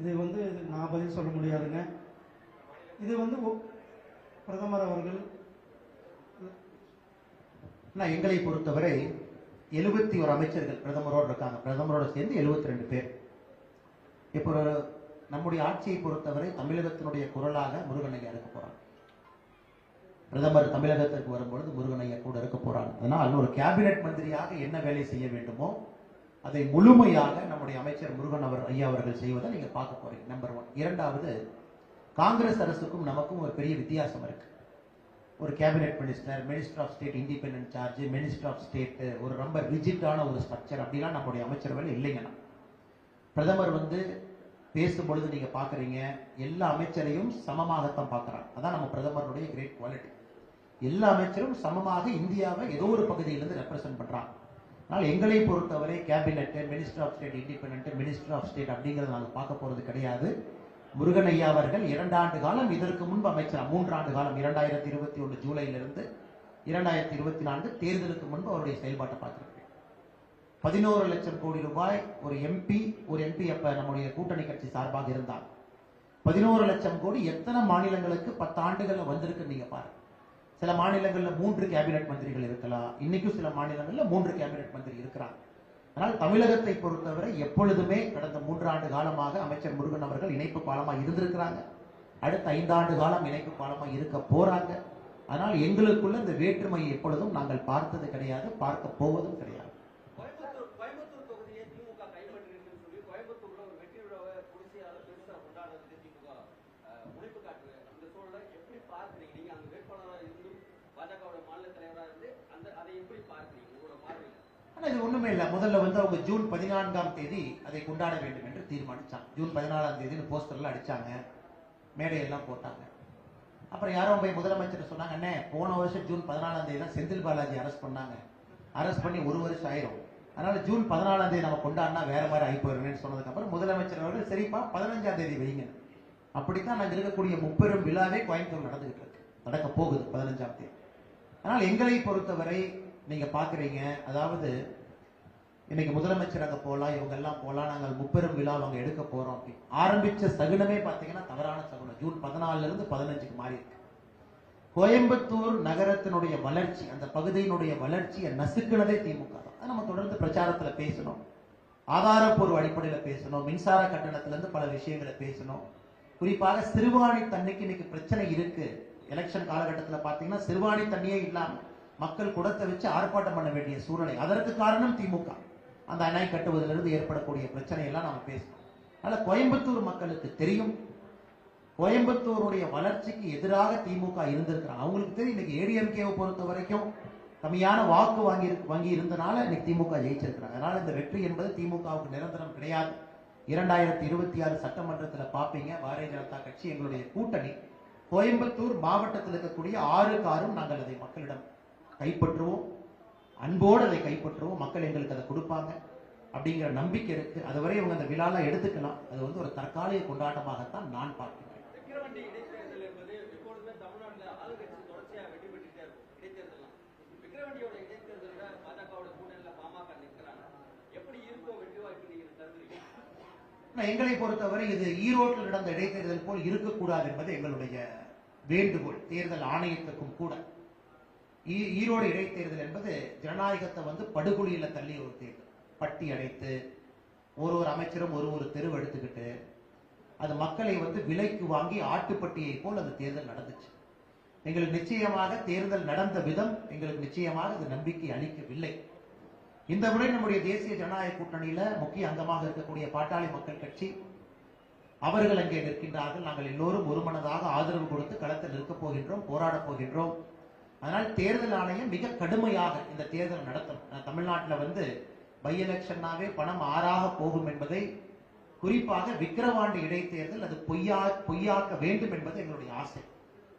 இது வந்து நான் பதில் சொல்ல முடியாதுங்க. இது வந்து பிரதமர் அவர்கள் நான் எங்களை பொறுத்தவரை எழுபத்தி ஒரு அமைச்சர்கள் பிரதமரோடு இருக்காங்க. பிரதமரோட சேர்ந்து எழுபத்தி ரெண்டு பேர். இப்போ ஒரு நம்முடைய ஆட்சியை பொறுத்தவரை தமிழகத்தினுடைய குரலாக முருகனையா இருக்க போறாங்க பிரதமர் தமிழகத்திற்கு வரும்பொழுது முருகனையா கூட இருக்க போறாங்க அதனால் ஒரு கேபினெட் மந்திரியாக என்ன வேலை செய்ய வேண்டுமோ அதை முழுமையாக நம்முடைய அமைச்சர் முருகன் அவர் ஐயா அவர்கள் செய்வதை நீங்க பார்க்க போறீங்க. நம்பர் ஒன் இரண்டாவது காங்கிரஸ் அரசுக்கும் நமக்கும் ஒரு பெரிய வித்தியாசம் இருக்கு. ஒரு cabinet minister minister of state independent charge minister of state ஒரு ரொம்ப ரிஜிட்டான ஒரு ஸ்ட்ரக்சர் அப்படிலாம் நம்முடைய அமைச்சர்கள் இல்லைங்கண்ணா. பிரதமர் வந்து பேசும்பொழுது நீங்க பாக்குறீங்க எல்லா அமைச்சரையும் சமமாகத்தான் பார்க்கறாங்க. அதான் நம்ம பிரதமருடைய கிரேட் குவாலிட்டி எல்லா அமைச்சரும் சமமாக இந்தியாவை ஏதோ ஒரு பகுதியிலிருந்து ரெப்ரசென்ட் பண்றாங்க. ஆனால் எங்களை பொறுத்தவரை cabinet minister of state independent minister of state அப்படிங்கிறத நாங்கள் பார்க்க போறது கிடையாது. முருகன் ஐயா அவர்கள் இரண்டாண்டு காலம் இதற்கு முன்பு அமைச்சர் மூன்றாண்டு காலம் இரண்டாயிரத்தி இருபத்தி ஒன்று ஜூலையிலிருந்து இரண்டாயிரத்தி இருபத்தி நான்கு தேர்தலுக்கு முன்பு அவருடைய செயல்பாட்டை பார்த்திருக்கேன் பதினோரு லட்சம் கோடி ரூபாய் ஒரு எம்பி ஒரு எம்பி அப்ப நம்முடைய கூட்டணி கட்சி சார்பாக இருந்தார். பதினோரு லட்சம் கோடி எத்தனை மாநிலங்களுக்கு பத்து ஆண்டுகள்ல வந்திருக்கு நீங்க பாருங்க. சில மாநிலங்களில் மூன்று கேபினெட் மந்திரிகள் இருக்கலாம். இன்னைக்கும் சில மாநிலங்களில் மூன்று கேபினெட் மந்திரி இருக்கிறாங்க. ஆனால் தமிழகத்தை பொறுத்தவரை எப்பொழுதுமே கடந்த மூன்று ஆண்டு காலமாக அமைச்சர் முருகன் அவர்கள் இணைப்பு பாலமாக இருந்திருக்கிறாங்க. அடுத்த ஐந்தாண்டு காலம் இணைப்பு பாலமாக இருக்க போறாங்க. ஆனால் எங்களுக்குள்ள இந்த வேற்றுமையை எப்பொழுதும் நாங்கள் பார்த்தது கிடையாது பார்க்க போவதும் கிடையாது கோயம்புத்தூர் கோயம்புத்தூர் தொகுதியை திமுக கைப்பற்றிருக்குன்னு சொல்லி கோயம்புத்தூர்ல ஒரு வெற்றி விழாவை குடிசையால பெருசா கொண்டாடுறதுக்கு திமுக அஹ், முனைப்பு காட்டுது அந்த சூழலை எப்படி பார்க்குறீங்க நீங்க அங்க வேட்பாளராக இருந்தும் பாஜகவோட மாநில தலைவராக இருந்து அந்த அதை எப்படி பார்க்குறீங்க உங்களோட பார்வையில் ஆனா இது ஒண்ணுமே இல்லை. முதல்ல வந்து அவங்க ஜூன் பதினான்காம் தேதி அதை கொண்டாட வேண்டும் என்று தீர்மானிச்சாங்க. ஜூன் பதினாலாம் தேதினு போஸ்டர்லாம் அடிச்சாங்க. மேடையெல்லாம் போட்டாங்க. அப்புறம் யாரோ போய் முதலமைச்சர் சொன்னாங்க அண்ணே போன வருஷம் ஜூன் பதினாலாம் தேதி தான் செந்தில் பாலாஜி அரெஸ்ட் பண்ணாங்க. அரெஸ்ட் பண்ணி ஒரு வருஷம் ஆயிரும். அதனால ஜூன் பதினாலாம் தேதி நம்ம கொண்டாடினா வேற மாதிரி ஆகி போயிருமேன்னு சொன்னதுக்கப்புறம் முதலமைச்சர் அவர்கள் சரிப்பா பதினஞ்சாம் தேதி வைங்க அப்படித்தான் நாங்கள் இருக்கக்கூடிய முப்பெரும் விழாவே கோயம்புத்தூர் நடந்துகிட்டு இருக்கு. நடக்க போகுது பதினஞ்சாம் தேதி. ஆனால் எங்களை பொறுத்தவரை நீங்க பாக்குறீங்க அதாவது இன்னைக்கு முதலமைச்சர் அங்க போகலாம் இவங்க எல்லாம் போகலாம் நாங்கள் முப்பெரும் விழா அவங்க எடுக்க போறோம் அப்படின்னு ஆரம்பிச்ச சகுனமே பாத்தீங்கன்னா தவறான சகுனம். ஜூன் பதினாலுல இருந்து பதினஞ்சுக்கு மாறி இருக்கு கோயம்புத்தூர் நகரத்தினுடைய வளர்ச்சி அந்த பகுதியினுடைய வளர்ச்சியை நசுக்கினதே திமுக தான். நம்ம தொடர்ந்து பிரச்சாரத்துல பேசணும். ஆதாரப்பூர்வ அடிப்படையில பேசணும். மின்சார கட்டணத்துல இருந்து பல விஷயங்களை பேசணும். குறிப்பாக சிறுவாணி தண்ணிக்கு இன்னைக்கு பிரச்சனை இருக்கு. எலெக்ஷன் காலகட்டத்தில் பார்த்தீங்கன்னா சிறுவாணி தண்ணியே இல்லாமல் மக்கள் குடத்தை வச்சு ஆர்ப்பாட்டம் பண்ண வேண்டிய சூழ்நிலை. அதற்கு காரணம் திமுக. அந்த அணை கட்டுவதிலிருந்து ஏற்படக்கூடிய பிரச்சனையெல்லாம் நாம் பேசணும் அதனால் கோயம்புத்தூர் மக்களுக்கு தெரியும். கோயம்புத்தூருடைய வளர்ச்சிக்கு எதிராக திமுக இருந்திருக்கிறாங்க. அவங்களுக்கு தெரியும் இன்னைக்கு ஏடிஎம்கேவை பொறுத்த வரைக்கும் கம்மியான வாக்கு வாங்கி வாங்கி இருந்தனால இன்னைக்கு திமுக ஜெயிச்சிருக்கிறாங்க. அதனால இந்த வெற்றி என்பது திமுகவுக்கு நிரந்தரம் கிடையாது. இரண்டாயிரத்தி இருபத்தி ஆறு சட்டமன்றத்தில் பார்ப்பீங்க பாரதிய ஜனதா கட்சி எங்களுடைய கூட்டணி. கோயம்புத்தூர் மாவட்டத்தில் இருக்கக்கூடிய ஆறு காரும் நாங்கள் அதை மக்களிடம் கைப்பற்றுவோம். அன்போடு அதை கைப்பற்றுவோம். மக்கள் எங்களுக்கு அதை கொடுப்பாங்க அப்படிங்கிற நம்பிக்கை இருக்கு. அதுவரை இவங்க அந்த விழாலாம் எடுத்துக்கலாம். அது வந்து ஒரு தற்காலிக கொண்டாட்டமாகத்தான் நான் பார்க்கிறேன். எங்களை பொறுத்தவரை இது ஈரோட்டில் நடந்த இடைத்தேர்தல் போல் இருக்கக்கூடாது என்பது எங்களுடைய வேண்டுகோள். தேர்தல் ஆணையத்துக்கும் கூட. ஈரோடு இடைத்தேர்தல் என்பது ஜனநாயகத்தை வந்து படுகொலியில தள்ளி ஒரு தேர்தல். பட்டி அடைத்து ஒரு ஒரு அமைச்சரும் ஒரு ஒரு தெருவு எடுத்துக்கிட்டு அது மக்களை வந்து விலைக்கு வாங்கி ஆட்டுப்பட்டியை போல் அந்த தேர்தல் நடந்துச்சு. எங்களுக்கு நிச்சயமாக தேர்தல் நடந்த விதம் எங்களுக்கு நிச்சயமாக அது நம்பிக்கை அளிக்கவில்லை. இந்த முறை நம்முடைய தேசிய ஜனநாயக கூட்டணியில முக்கிய அங்கமாக இருக்கக்கூடிய பாட்டாளி மக்கள் கட்சி அவர்கள் அங்கே நிற்கின்றார்கள். நாங்கள் எல்லோரும் ஒருமனதாக ஆதரவு கொடுத்து களத்தில் நிற்க போகின்றோம் போராடப் போகின்றோம். அதனால் தேர்தல் ஆணையம் மிக கடுமையாக இந்த தேர்தல் நடத்தும் தமிழ்நாட்டில் வந்து பை எலெக்ஷன்னாவே பணம் ஆறாக போகும் என்பதை குறிப்பாக விக்கிரவாண்டி இடைத்தேர்தல் அது பொய்யா பொய்யாக்க வேண்டும் என்பது எங்களுடைய ஆசை.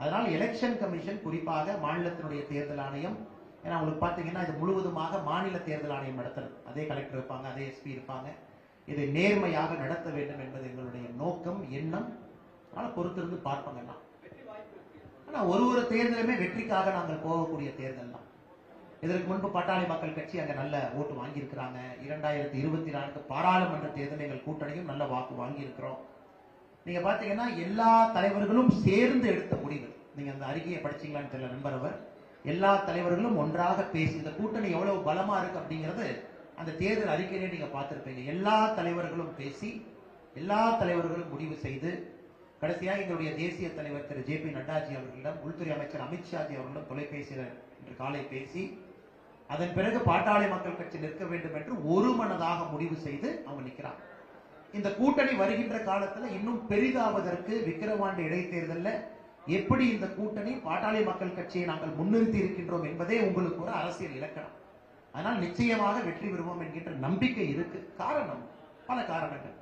அதனால் எலெக்ஷன் கமிஷன் குறிப்பாக மாநிலத்தினுடைய தேர்தல் ஆணையம் ஏன்னா உங்களுக்கு பார்த்தீங்கன்னா இது முழுவதுமாக மாநில தேர்தல் ஆணையம் நடத்தணும். அதே கலெக்டர் இருப்பாங்க அதே எஸ்பி இருப்பாங்க. இதை நேர்மையாக நடத்த வேண்டும் என்பது எங்களுடைய நோக்கம் எண்ணம். அதனால் பொறுத்திருந்து பார்ப்பாங்க இருக்கு ஆனா ஒரு ஒரு தேர்தலுமே வெற்றிக்காக நாங்கள் போகக்கூடிய தேர்தல் தான் இதற்கு முன்பு பட்டாளி மக்கள் கட்சி அங்க நல்ல ஓட்டு வாங்கியிருக்கிறாங்க. இரண்டாயிரத்தி இருபத்தி நான்கு பாராளுமன்ற தேர்தல் எங்கள் கூட்டணியும் நல்ல வாக்கு வாங்கியிருக்கிறோம். நீங்க பாத்தீங்கன்னா எல்லா தலைவர்களும் சேர்ந்து எடுத்த முடிவு. நீங்க அந்த அறிக்கையை படிச்சீங்களான்னு தெரியல நண்பர் அவர் எல்லா தலைவர்களும் ஒன்றாக பேசி இந்த கூட்டணி எவ்வளவு பலமா இருக்கு அப்படிங்கிறது அந்த தேர்தல் அறிக்கையிலே நீங்க பார்த்திருப்பீங்க. எல்லா தலைவர்களும் பேசி எல்லா தலைவர்களும் முடிவு செய்து கடைசியாக எங்களுடைய தேசிய தலைவர் திரு ஜே பி நட்டாஜி அவர்களிடம் உள்துறை அமைச்சர் அமித்ஷாஜி அவர்களிடம் தொலைபேசியில் இன்று காலை பேசி அதன் பிறகு பாட்டாளி மக்கள் கட்சி நிற்க வேண்டும் என்று ஒரு மனதாக முடிவு செய்து அவங்க நிற்கிறான் இந்த கூட்டணி வருகின்ற காலத்துல இன்னும் பெரிதாவதற்கு விக்கிரவாண்டி இடைத்தேர்தலில் எப்படி இந்த கூட்டணி பாட்டாளி மக்கள் கட்சியை நாங்கள் முன்னிறுத்தி இருக்கின்றோம் என்பதே உங்களுக்கு ஒரு அரசியல் இலக்கணம். அதனால் நிச்சயமாக வெற்றி பெறுவோம் என்கின்ற நம்பிக்கை இருக்கு. காரணம் பல காரணங்கள்.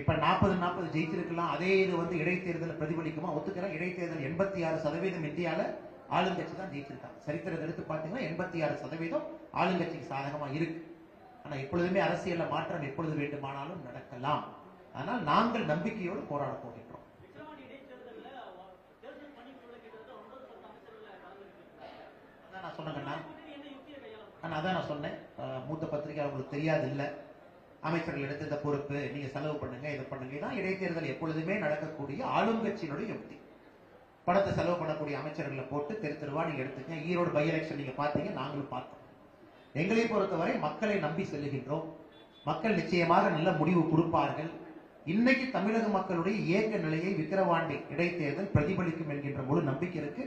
இப்ப நாற்பது நாற்பது ஜெயிச்சிருக்கலாம். அதே இது வந்து இடைத்தேர்தல் பிரதிபலிக்குமா? ஒத்துக்கிறேன் இடைத்தேர்தல் எண்பத்தி ஆறு சதவீதம் இந்தியால ஆளுங்கட்சி தான் ஜெயிச்சிருக்காங்க. சரித்திரத்தை எடுத்து பார்த்தீங்கன்னா எண்பத்தி ஆறு சதவீதம் ஆளுங்கட்சிக்கு சாதகமா இருக்கு. ஆனா எப்பொழுதுமே அரசியல மாற்றம் எப்பொழுது வேண்டுமானாலும் நடக்கலாம். ஆனால் நாங்கள் நம்பிக்கையோடு போராட போகின்றோம். நான் சொன்னேங்கண்ணா அதான் நான் சொன்னேன். மூத்த பத்திரிகை அவங்களுக்கு தெரியாது இல்லை அமைச்சர்கள் எடுத்த இந்த பொறுப்பு நீங்க செலவு பண்ணுங்க இதை பண்ணுங்க தான் இடைத்தேர்தல் எப்பொழுதுமே நடக்கக்கூடிய ஆளுங்கட்சியினுடைய யுக்தி பணத்தை செலவு பண்ணக்கூடிய அமைச்சர்களை போட்டு தெரு தெருவா நீங்க எடுத்துங்க ஈரோடு பை எலெக்ஷன் நீங்க பார்த்தீங்க நாங்களும் பார்த்தோம். எங்களை பொறுத்தவரை மக்களை நம்பி செல்லுகின்றோம். மக்கள் நிச்சயமாக நல்ல முடிவு கொடுப்பார்கள். இன்னைக்கு தமிழக மக்களுடைய இயக்க நிலையை விக்கிரவாண்டி இடைத்தேர்தல் பிரதிபலிக்கும் என்கின்ற முழு நம்பிக்கை இருக்கு.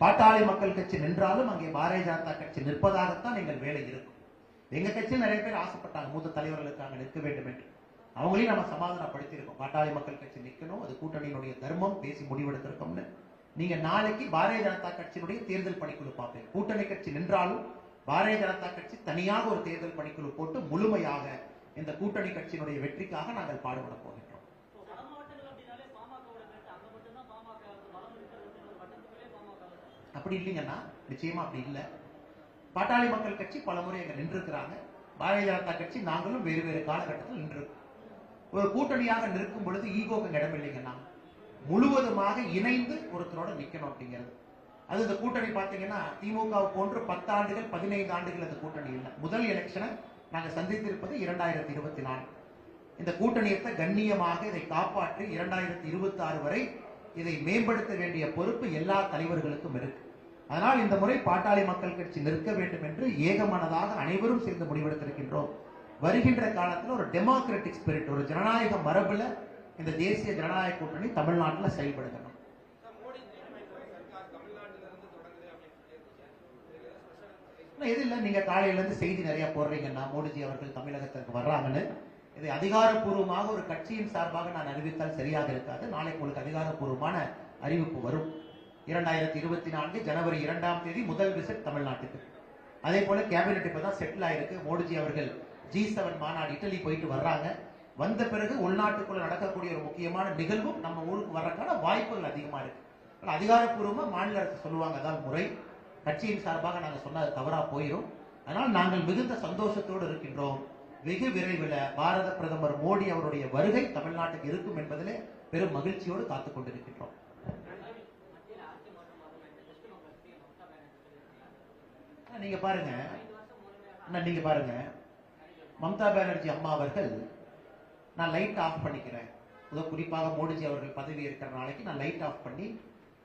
பாட்டாளி மக்கள் கட்சி நின்றாலும் அங்கே பாரதிய ஜனதா கட்சி நிற்பதாகத்தான் எங்கள் வேலை இருக்கும். எங்க கட்சியில் நிறைய பேர் ஆசைப்பட்டாங்க மூத்த தலைவர்களுக்கு அங்க நிற்க வேண்டும் என்று. அவங்களையும் நம்ம சமாதானப்படுத்தியிருக்கோம். பாட்டாளி மக்கள் கட்சி நிற்கணும் அது கூட்டணியினுடைய தர்மம் பேசி முடிவெடுத்திருக்கோம்னு. நீங்க நாளைக்கு பாரதிய ஜனதா கட்சியினுடைய தேர்தல் பணிக்குழு பார்ப்பீங்க கூட்டணி கட்சி நின்றாலும் பாரதிய ஜனதா கட்சி தனியாக ஒரு தேர்தல் பணிக்குழு போட்டு முழுமையாக இந்த கூட்டணி கட்சியினுடைய வெற்றிக்காக நாங்கள் பாடுபட போகின்றோம். அப்படி இல்லைங்கன்னா நிச்சயமா அப்படி இல்லை. பாட்டாளி மக்கள் கட்சி பல முறை அங்க நின்றுக்கிறாங்க பாரதிய ஜனதா கட்சி நாங்களும் வேறு வேறு காலகட்டத்தில் நின்றிருக்கோம். ஒரு கூட்டணியாக நிற்கும் பொழுது ஈகோக்கு இடம் இல்லைங்கன்னா முழுவதுமாக இணைந்து ஒருத்தரோட நிற்கணும் அப்படிங்கிறது. அது இந்த கூட்டணி பார்த்தீங்கன்னா திமுக போன்று பத்தாண்டுகள் பதினைந்து ஆண்டுகள் அந்த கூட்டணி இல்லை. முதல் எலெக்ஷனை நாங்கள் சந்தித்திருப்பது இரண்டாயிரத்தி இருபத்தி நாலு. இந்த கூட்டணியத்தை கண்ணியமாக இதை காப்பாற்றி இரண்டாயிரத்தி இருபத்தி ஆறு வரை இதை மேம்படுத்த வேண்டிய பொறுப்பு எல்லா தலைவர்களுக்கும் இருக்கு. அதனால் இந்த முறை பாட்டாளி மக்கள் கட்சி நிற்க வேண்டும் என்று ஏகமனதாக அனைவரும் சேர்ந்து முடிவெடுத்திருக்கின்றோம். வருகின்ற காலத்தில் ஒரு டெமோக்ராட்டிக் ஸ்பிரிட் ஒரு ஜனநாயக மரபுல இந்த தேசிய ஜனநாயக கூட்டணி தமிழ்நாட்டில் செயல்படுத்தணும். இது இல்லை நீங்க காலையிலேருந்து செய்தி நிறைய போடுறீங்கன்னா மோடிஜி அவர்கள் தமிழகத்திற்கு வர்றாங்கன்னு இதை அதிகாரப்பூர்வமாக ஒரு கட்சியின் சார்பாக நான் அறிவித்தால் சரியாக இருக்காது. நாளைக்கு உங்களுக்கு அதிகாரப்பூர்வமான அறிவிப்பு வரும். இரண்டாயிரத்தி இருபத்தி நான்கு ஜனவரி இரண்டாம் தேதி முதல் விசிட் தமிழ்நாட்டுக்கு. அதே போல கேபினெட் இப்பதான் செட்டில் ஆயிருக்கு. மோடிஜி அவர்கள் ஜி செவன் மாநாடு இட்டலி போயிட்டு வர்றாங்க. வந்த பிறகு உள்நாட்டுக்குள்ள நடக்கக்கூடிய ஒரு முக்கியமான நிகழ்வும் நம்ம ஊருக்கு வர்றதுக்கான வாய்ப்புகள் அதிகமா இருக்கு. அதிகாரப்பூர்வமா மாநில அரசு சொல்லுவாங்க அதான் முறை. கட்சியின் சார்பாக நாங்க சொன்னா அது தவறா போயிடும் அதனால் நாங்கள் மிகுந்த சந்தோஷத்தோடு இருக்கின்றோம். வெகு விரைவில் பாரத பிரதமர் மோடி அவருடைய வருகை தமிழ்நாட்டுக்கு இருக்கும் என்பதிலே பெரும் மகிழ்ச்சியோடு காத்துக் கொண்டிருக்கின்றோம் மத்தியில் ஆட்சி மாற்றம் வரும் என்று வெஸ்ட் பெங்காலுக்கு மம்தா பானர்ஜி சொல்லியிருக்காங்க. ஆனா, நீங்க பாருங்க. அண்ணா, நீங்க பாருங்க. மம்தா பானர்ஜி அம்மா அவர்கள் நான் லைட் ஆஃப் பண்ணிக்கிறேன். இதோ குறிப்பாக மோடிஜி அவர்கள் பதவி இருக்கிற நாளைக்கு நான் லைட் ஆஃப் பண்ணி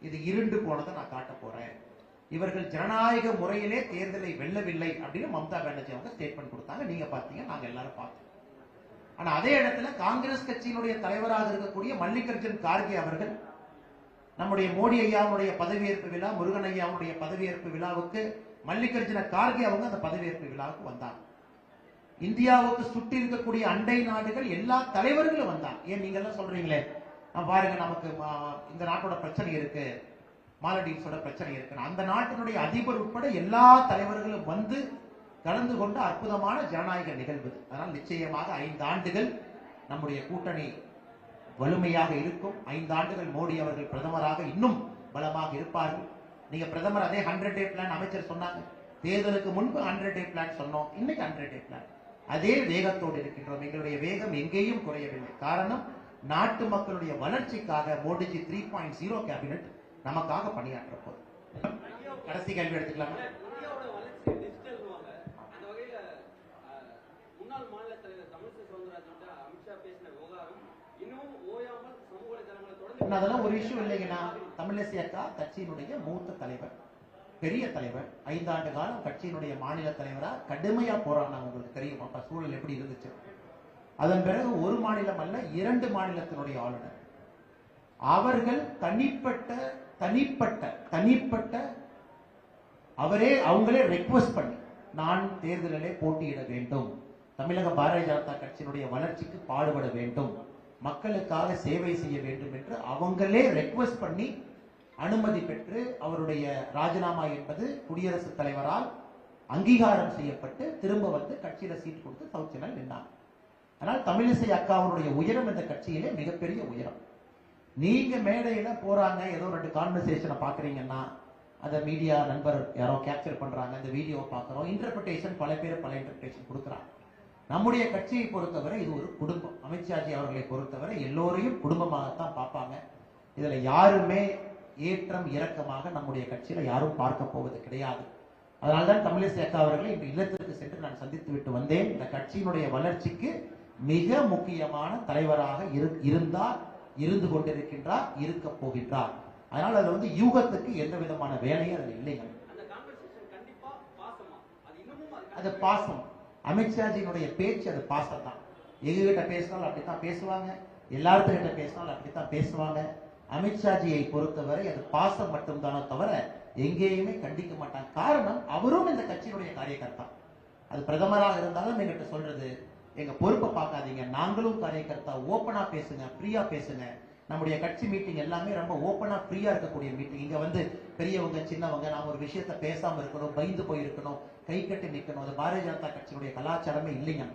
இது இருண்டு போனதை நான் காட்ட போறேன். இவர்கள் ஜனநாயக முறையிலே தேர்தலை வெல்லவில்லை அப்படின்னு மம்தா பானர்ஜி அவங்க ஸ்டேட்மெண்ட் கொடுத்தாங்க. நீங்க பாத்தீங்க நாங்க எல்லாரும் பார்த்தோம். ஆனா அதே இடத்துல காங்கிரஸ் கட்சியினுடைய தலைவராக இருக்கக்கூடிய மல்லிகார்ஜுன் கார்கே அவர்கள் நம்முடைய மோடி ஐயாவுடைய பதவியேற்பு விழா முருகன் ஐயாவுடைய பதவியேற்பு விழாவுக்கு மல்லிகார்ஜுன கார்கே அவங்க அந்த பதவியேற்பு விழாவுக்கு வந்தாங்க. இந்தியாவுக்கு சுற்றி இருக்கக்கூடிய அண்டை நாடுகள் எல்லா தலைவர்களும் வந்தாங்க. ஏன் நீங்க எல்லாம் சொல்றீங்களே பாருங்க நமக்கு இந்த நாட்டோட பிரச்சனை இருக்கு. மாலடீவ்ஸோட பிரச்சனை இருக்கு அந்த நாட்டினுடைய அதிபர் உட்பட எல்லா தலைவர்களும் வந்து கலந்து கொண்ட அற்புதமான ஜனநாயக நிகழ்வு அதனால் நிச்சயமாக ஐந்து ஆண்டுகள் நம்முடைய கூட்டணி வலிமையாக இருக்கும். ஐந்து ஆண்டுகள் மோடி அவர்கள் பிரதமராக இன்னும் பலமாக இருப்பார்கள். நீங்க பிரதமர் அதே ஹண்ட்ரட் டே பிளான் அமைச்சர் சொன்னாங்க. தேர்தலுக்கு முன்பு ஹண்ட்ரட் டே பிளான் சொன்னோம். இன்னைக்கு ஹண்ட்ரட் டே பிளான் அதே வேகத்தோடு இருக்கின்றோம். எங்களுடைய வேகம் எங்கேயும் குறையவில்லை. காரணம் நாட்டு மக்களுடைய வளர்ச்சிக்காக Modiji three point zero cabinet நமக்காக பணியாற்ற போகுது கடைசி கேள்வி எடுத்துக்கலாமா? அதெல்லாம் ஒரு இஷ்யூ இல்லைங்கண்ணா. தமிழிசை அக்கா கட்சியினுடைய மூத்த தலைவர் பெரிய தலைவர் ஐந்தாண்டு காலம் கட்சியினுடைய மாநில தலைவரா கடுமையா போராடினாங்க உங்களுக்கு தெரியும். அப்ப சூழல் எப்படி இருந்துச்சு? அதன் பிறகு ஒரு மாநிலம் அல்ல இரண்டு மாநிலத்தினுடைய ஆளுநர். அவர்கள் தனிப்பட்ட தனிப்பட்ட தனிப்பட்ட அவரே அவங்களே ரெக்வஸ்ட் பண்ணி நான் தேர்தலிலே போட்டியிட வேண்டும். தமிழக பாரதிய ஜனதா கட்சியினுடைய வளர்ச்சிக்கு பாடுபட வேண்டும். மக்களுக்காக சேவை செய்ய வேண்டும் என்று அவங்களே ரெக்வஸ்ட் பண்ணி அனுமதி பெற்று அவருடைய ராஜினாமா என்பது குடியரசுத் தலைவரால் அங்கீகாரம் செய்யப்பட்டு திரும்ப வந்து கட்சியில சீட் கொடுத்து சவுத் சென்னையில் நின்றாங்க ஆனால் தமிழிசை அக்காவுடைய உயரம் இந்த கட்சியிலே மிகப்பெரிய உயரம். நீங்க மேடையில போறாங்க ஏதோ ரெண்டு கான்வர்சேஷனை பாக்குறீங்கன்னா அதை மீடியா நண்பர் யாரோ கேப்சர் பண்றாங்க அந்த வீடியோவை பார்க்குறோம் இன்டர்பிரிட்டேஷன் பல பேர் பல இன்டர்பிரிட்டேஷன் கொடுக்குறாங்க. நம்முடைய கட்சியை பொறுத்தவரை இது ஒரு குடும்பம். அமித்ஷாஜி அவர்களை பொறுத்தவரை எல்லோரையும் குடும்பமாகத்தான் பார்ப்பாங்க. இதுல யாருமே ஏற்றம் இறக்கமாக நம்முடைய கட்சியில யாரும் பார்க்க போவது கிடையாது. அதனால்தான் தமிழிசை அக்கா அவர்களை இன்று இல்லத்திற்கு சென்று நான் சந்தித்து விட்டு வந்தேன். இந்த கட்சியினுடைய வளர்ச்சிக்கு மிக முக்கியமான தலைவராக இரு- இருந்தார் இருந்து கொண்டிருக்கின்றார் இருக்க போகின்றார். அதனால் அது வந்து யூகத்துக்கு எந்த விதமான வேலையும் அதுல இல்லைங்க அது பாசம். அமித்ஷாஜியினுடைய பேச்சு அது பாசம் தான் எங்ககிட்ட பேசினாலும் அப்படித்தான் பேசுவாங்க. எல்லார்கிட்ட பேசினாலும் அப்படித்தான் பேசுவாங்க. அமித்ஷாஜியை பொறுத்தவரை அது பாசம் மட்டும்தானோ தவிர எங்கேயுமே கண்டிக்க மாட்டாங்க காரணம் அவரும் இந்த கட்சியினுடைய காரியகர்த்தா. அது பிரதமராக இருந்தாலும் எங்கிட்ட சொல்றது எங்க பொறுப்பை பார்க்காதீங்க. நாங்களும் காரியகர்த்தா. ஓப்பனா பேசுங்க ஃப்ரீயா பேசுங்க. நம்முடைய கட்சி மீட்டிங் எல்லாமே ரொம்ப ஓப்பனா ஃப்ரீயா இருக்கக்கூடிய மீட்டிங். இங்க வந்து பெரியவங்க சின்னவங்க நாம ஒரு விஷயத்த பேசாம இருக்கணும் பயந்து போயிருக்கணும் கை கட்டி நிற்கணும் அது பாரதிய ஜனதா கட்சியினுடைய கலாச்சாரமே இல்லைங்க.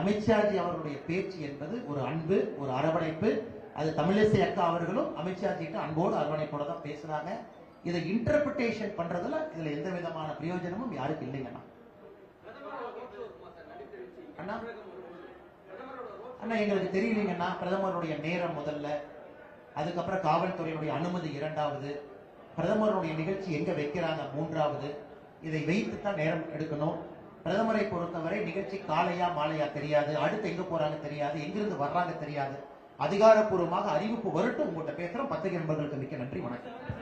அமித்ஷாஜி அவருடைய பேச்சு என்பது ஒரு அன்பு ஒரு அரவணைப்பு அது தமிழிசை அக்கா அவர்களும் அமித்ஷாஜிட்ட அன்போடு அரவணைப்போட தான் பேசுறாங்க. இதை இன்டர்பிரிட்டேஷன் பண்றதுல இதுல எந்த விதமான பிரயோஜனமும் யாருக்கு இல்லைங்கண்ணா அண்ணா. அண்ணா? எங்களுக்கு தெரியலீங்கன்னா பிரதமருடைய நேரம் முதல்ல. அதுக்கப்புறம் காவல்துறையினுடைய அனுமதி இரண்டாவது. பிரதமருடைய நிகழ்ச்சி எங்க வைக்கிறாங்க மூன்றாவது. இதை வைத்து தான் நேரம் எடுக்கணும். பிரதமரை பொறுத்தவரை நிகழ்ச்சி காலையா மாலையா தெரியாது. அடுத்து எங்க போறாங்க தெரியாது. எங்கிருந்து வர்றாங்க தெரியாது. அதிகாரப்பூர்வமாக அறிவிப்பு வரட்டும். உங்கள்கிட்ட பேசுறோம். பத்திரிகை நண்பர்களுக்கு மிக்க நன்றி. வணக்கம்.